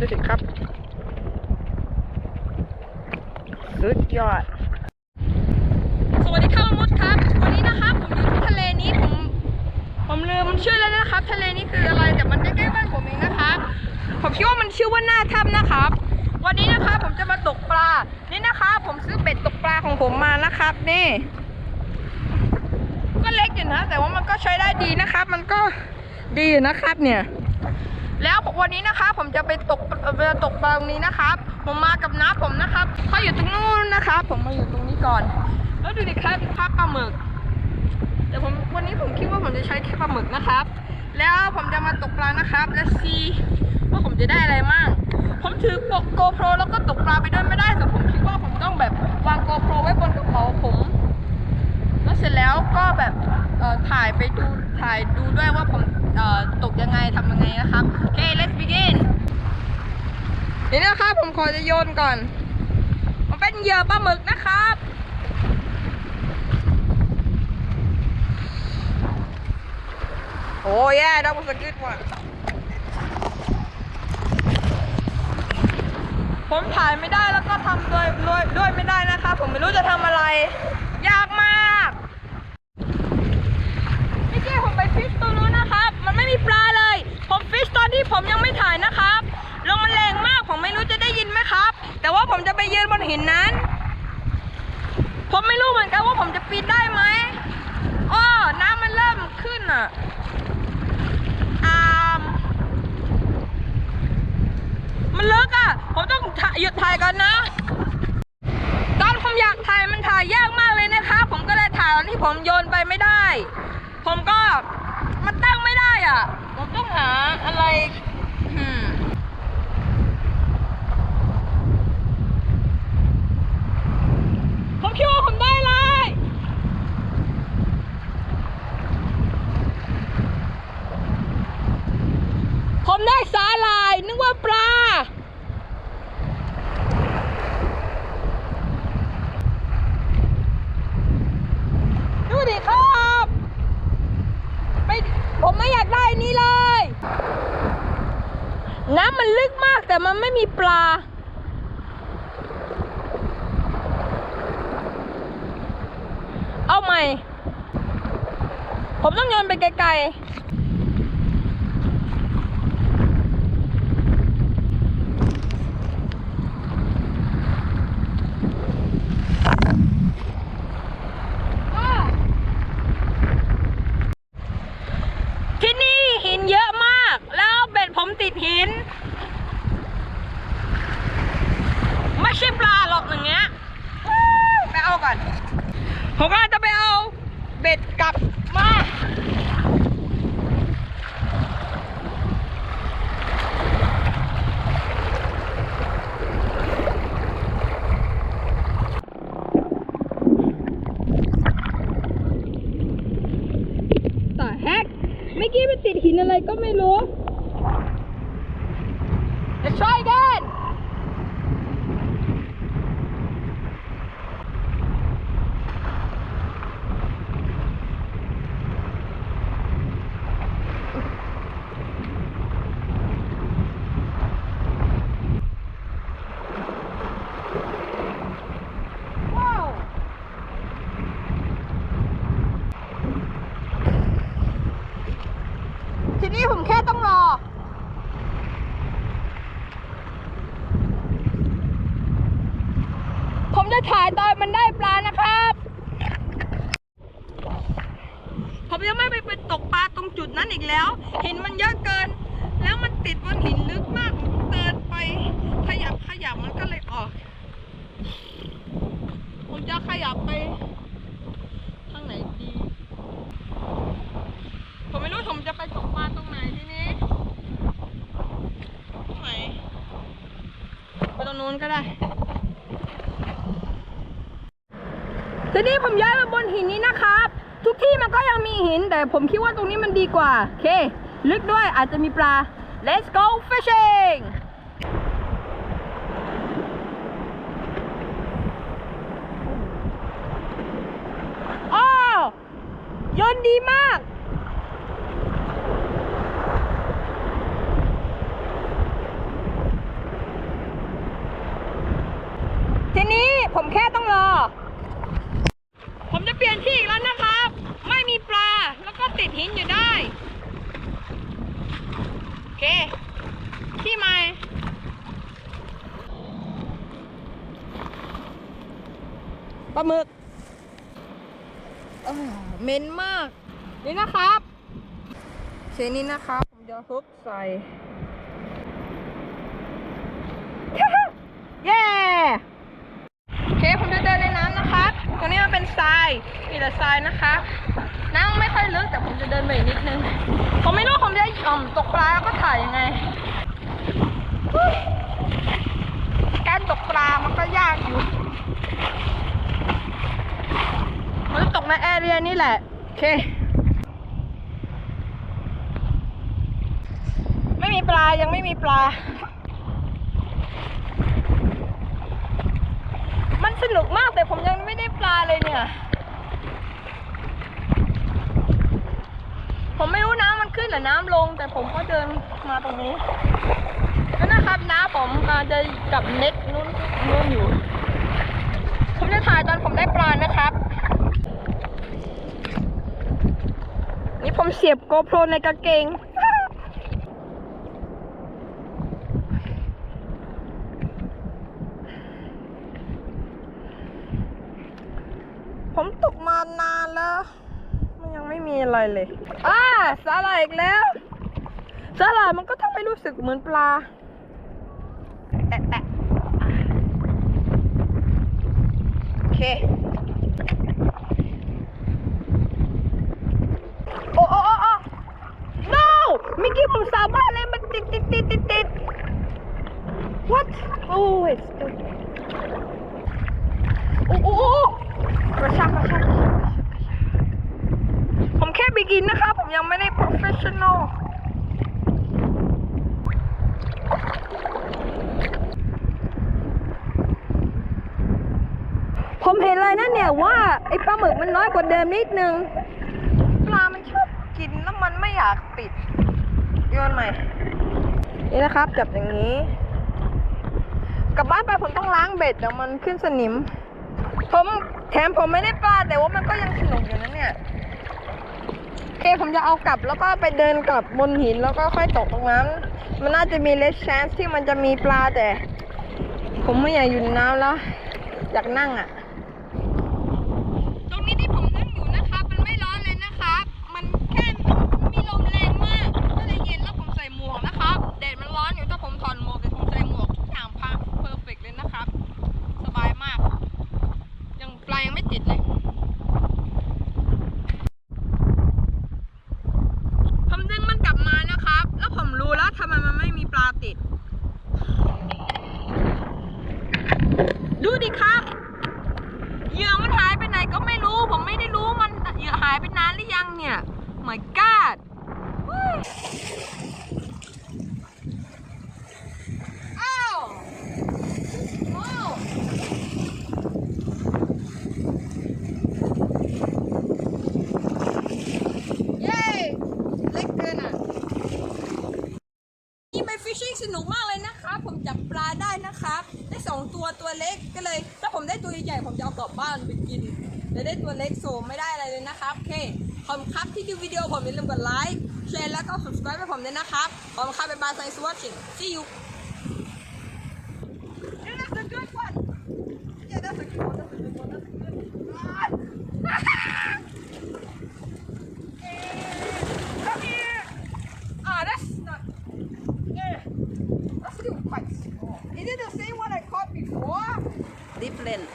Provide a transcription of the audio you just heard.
ดูสิครับ สุดยอด สวัสดีครับมดครับ วันนี้นะครับผมอยู่ที่ทะเลนี้ผม ผมลืมชื่อแล้วนะครับ ทะเลนี้คืออะไรแต่มันใกล้ๆบ้านผมเองนะครับผมคิดว่ามันชื่อว่าหน้าถ้ำนะครับ วันนี้นะครับผมจะมาตกปลา นี่นะครับผมซื้อเบ็ดตกปลาของผมมานะครับ นี่ ก็เล็กอยู่นะ แต่ว่ามันก็ใช้ได้ดีนะครับ มันก็ดีอยู่นะครับเนี่ย แล้ววันนี้นะครับผมจะไปตกเอ่อไปตกปลาตรงนี้นะครับ ผมมากับน้าผมนะครับเขาอยู่ตรงนู้นนะครับผมมาอยู่ตรงนี้ก่อน แล้วดูดิครับภาพปลาหมึกแต่ผมวันนี้ผมคิดว่าผมจะใช้แค่ปลาหมึกนะครับ แล้วผมจะมาตกปลานะครับ และซีว่าผมจะได้อะไรมั่งผมถือปกโกโปรแล้วก็ตกปลาไปด้วยไม่ได้แต่ผมคิดว่าผมต้องแบบวางโกโปรไว้บนกระเป๋าผม แล้วเสร็จแล้วก็แบบ ออถ่ายไปดูถ่ายดูด้วยว่าผมเอ่อตกยังไงทำยังไงนะครับโอเค let's begin นี่นะครับผมขอจะโยนก่อน มันเป็นเหยื่อปลาหมึกนะครับโอ้ยแย่ดับสกิดว่ะผมถ่ายไม่ได้แล้วก็ทำด้วยด้วยด้วยไม่ได้นะคะ ผมไม่รู้จะทำอะไร ยากมากเมื่อกี้ผมไปฟิชตัวนู้นนะครับ มันไม่มีปลาเลย ผมฟิชตอนที่ ผมยังไม่ถ่ายนะครับลมมันแรงมากผมไม่รู้จะได้ยินไหมครับ แต่ว่าผมจะไปยืนบนหินนั้น ผมไม่รู้เหมือนกันว่าผมจะปีนได้ไหมอ้อน้ำมันเริ่มขึ้นอะอ่ามมันเลิกอะ ผมต้องหยุดถ่ายก่อนนะตอนผมอยากถ่ายมันถ่ายยากมากเลยนะคะ ผมก็เลยถ่ายตอนที่ผมโยนไปไม่ได้ ผมก็มันตั้งไม่ได้อะ ผมต้องหาอะไร อืมผมคิดว่าผมได้เลย ผมได้สาหร่าย นึกว่าปลา ดูดิครับไม่ผมไม่อยากได้นี่เลย น้ำมันลึกมากแต่ มันไม่มีปลา เอาใหม่ ผมต้องโยนไปไกลๆอ้อ ที่นี่หินเยอะมาก แล้วเบ็ดผมติดหิน ไม่ใช่ปลาหรอกอย่างเงี้ยวู้ไปเอาก่อน ผมก็จะไปเอาเบ็ดกลับมา ต่อแฮกเมื่อกี้มันติดหินอะไรก็ไม่รู้ Let's try again นี้ผมแค่ต้องรอ ผมจะถ่ายตอนมันได้ปลานะครับ ผมยังไม่ไปไปตกปลาตรงจุดนั้นอีกแล้ว หินมันเยอะเกิน แล้วมันติดบนหินลึกมากเดินไป ขยับขยับมันก็เลยออก ผมจะขยับไปทางไหนดี ผมไม่รู้ผมจะไปตกปลาตรงไหนทีนี้ตรงไหนไปตรง นู้นก็ได้ทีนี้ผมย้ายมาบนหินนี้นะครับ ทุกที่มันก็ยังมีหิน แต่ผมคิดว่าตรงนี้มันดีกว่า โอเค ลึกด้วยอาจจะมีปลา let's go fishing อ้าก แค่ต้องรอ ผมจะเปลี่ยนที่อีกแล้วนะครับ ไม่มีปลา แล้วก็ติดหินอยู่ได้ โอเค ที่ใหม่ปลาหมึกเม้นมาก นี่นะครับเชนี้นะครับ ผมจะฮุบใส่ายมีแต่ทรายนะคะ น้ำไม่ค่อยลึกแต่ผมจะเดินไปอีกนิดนึง ผมไม่รู้ผมจะอ่อมตกปลาแล้วก็ถ่ายยังไง การตกปลามันก็ยากอยู่ผมจะตกในแอเรียนี่แหละ โอเค ไม่มีปลายังไม่มีปลามันสนุกมากแต่ผมยังไม่ได้ปลาเลยเนี่ย ผมไม่รู้น้ำมันขึ้นหรือน้ำลง แต่ผมก็เดินมาตรงนี้แล้วนะครับน้าผมกำจะกับเน็ตนู้นนู้นอยู่ ผมจะถ่ายตอนผมได้ปลานะครับ นี่ผมเสียบโกโปรในกางเกงผมตกมานานแล้ว ไม่มีอะไรเลยอ่าสาหร่ายอีกแล้วสาหร่ายมันก็ทำให้รู้สึกเหมือนปลาแตะแอะโอเค โอ้โอ้โอ้โอ้ no เมื่อกี้ผมสาบานเลยมันติดติดติดติดติด what oh it's still โอ้โอ้โอ้กระชากกระชากกระชากกระชากกระชากผมแค่บิ กินนะครับผมยังไม่ได้ professional ผมเห็นเลยนะเนี่ยว่า ไอ้ปลาหมึกมันน้อยกว่าเดิมนิดนึง ปลามันชอบกินแล้วมันไม่อยากติด โยนใหม่ นี่นะครับ จับอย่างนี้ กลับบ้านไปผมต้องล้างเบ็ดเดี๋ยวมันขึ้นสนิม ผมแถมผมไม่ได้ปลาแต่ว่ามันก็ยังสนุกอยู่นะเนี่ย เคผมจะเอากลับแล้วก็ไปเดินกลับบนหินแล้วก็ค่อยตกตรงนั้น มันน่าจะมีเลสแชนส์ที่มันจะมีปลาแต่ ผมไม่อยากอยู่ในน้ำแล้ว อยากนั่งอะรงนี้ที่ผมนั่งอยู่นะครับ มันไม่ร้อนเลยนะครับ มันแค่มีลมแรงมาก ก็เลยเย็นแล้วผมใส่หมวกนะครับ แดดมันร้อนอยู่ถ้าผมถอดหมวกแต่ผมใส่หมวกทุกอย่างพักเพอร์เฟกเลยนะครับ สบายมาก ยังปลายยังไม่ติดเลย ผมดึงมันกลับมานะครับ แล้วผมรู้แล้วทำไมมันไม่มีปลาติด ดูดิครับเหยื่อมันหายไปไหนก็ไม่รู้ ผมไม่ได้รู้มันเหยื่อหายไปนานหรือยังเนี่ย my god อ้าวว้าวเย้เล็กเกินอะ นี่ไปฟิชชิ่งสนุกมากเลยนะครับ ผมจับปลาได้นะครับ ได้สองตัวตัวเล็กก็เลย ถ้าผมได้ตัวใหญ่ๆผมจะเอากลับบ้านไปกิน แต่ได้ตัวเล็กโซไม่ได้อะไรเลยนะครับโอเคขอบครับที่ดูวิดีโอผมอย่าลืมกดไลค์แชร์แล้วก็ subscribe ให้ผมด้วยนะครับขอบครับบ๊ายบาย thanks for watching see you Yeah, that's a good one. Yeah, that's a good one. That's a good one. That's a good one. Come here. Ah, that's not. Yeah. That's still quite small. Is it the same one I caught before? different